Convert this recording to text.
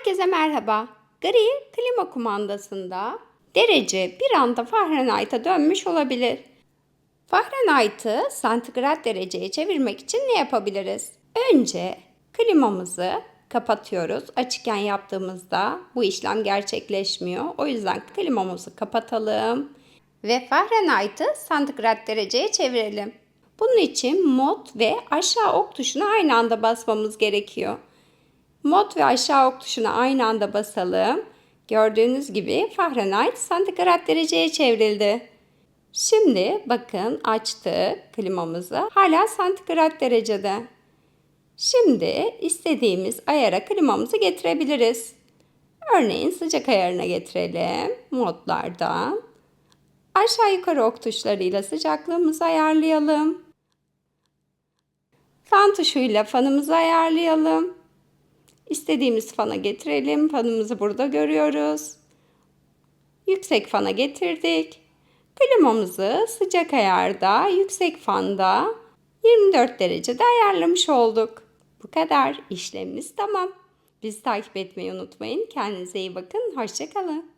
Herkese merhaba. Gri klima kumandasında derece bir anda Fahrenheit'a dönmüş olabilir. Fahrenheit'ı santigrat dereceye çevirmek için ne yapabiliriz? Önce klimamızı kapatıyoruz. Açıkken yaptığımızda bu işlem gerçekleşmiyor. O yüzden klimamızı kapatalım ve Fahrenheit'ı santigrat dereceye çevirelim. Bunun için mod ve aşağı ok tuşuna aynı anda basmamız gerekiyor. Mod ve aşağı ok tuşuna aynı anda basalım. Gördüğünüz gibi Fahrenheit santigrat dereceye çevrildi. Şimdi bakın açtık klimamızı. Hala santigrat derecede. Şimdi istediğimiz ayara klimamızı getirebiliriz. Örneğin sıcak ayarına getirelim modlardan. Aşağı yukarı ok tuşlarıyla sıcaklığımızı ayarlayalım. Fan tuşuyla fanımızı ayarlayalım. İstediğimiz fana getirelim. Fanımızı burada görüyoruz. Yüksek fana getirdik. Klimamızı sıcak ayarda, yüksek fanda 24 derecede ayarlamış olduk. Bu kadar. İşlemimiz tamam. Bizi takip etmeyi unutmayın. Kendinize iyi bakın. Hoşçakalın.